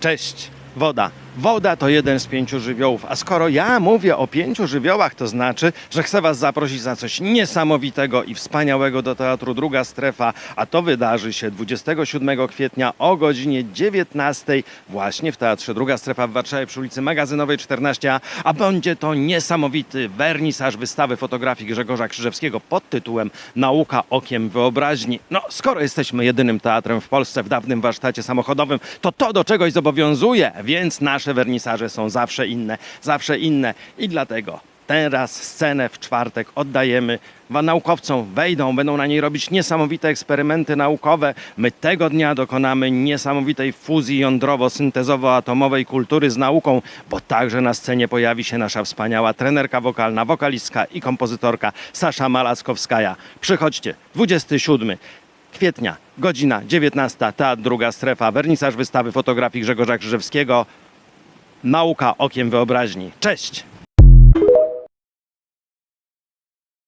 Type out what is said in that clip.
Cześć, woda. Woda to jeden z pięciu żywiołów, a skoro ja mówię o pięciu żywiołach, to znaczy, że chcę Was zaprosić na coś niesamowitego i wspaniałego do Teatru Druga Strefa, a to wydarzy się 27 kwietnia o godzinie 19 właśnie w Teatrze Druga Strefa w Warszawie przy ulicy Magazynowej 14, a będzie to niesamowity wernisaż wystawy fotografii Grzegorza Krzyżewskiego pod tytułem Nauka okiem wyobraźni. No, skoro jesteśmy jedynym teatrem w Polsce w dawnym warsztacie samochodowym, to to do czegoś zobowiązuje, więc nasze wernisaże są zawsze inne, zawsze inne i dlatego teraz scenę w czwartek oddajemy naukowcom. Wejdą, będą na niej robić niesamowite eksperymenty naukowe. My tego dnia dokonamy niesamowitej fuzji jądrowo-syntezowo-atomowej kultury z nauką, bo także na scenie pojawi się nasza wspaniała trenerka wokalna, wokalistka i kompozytorka Sasza Malackowskaja. Przychodźcie, 27 kwietnia, godzina 19, Teatr Druga Strefa, wernisaż wystawy fotografii Grzegorza Krzyżewskiego, Nauka okiem wyobraźni. Cześć!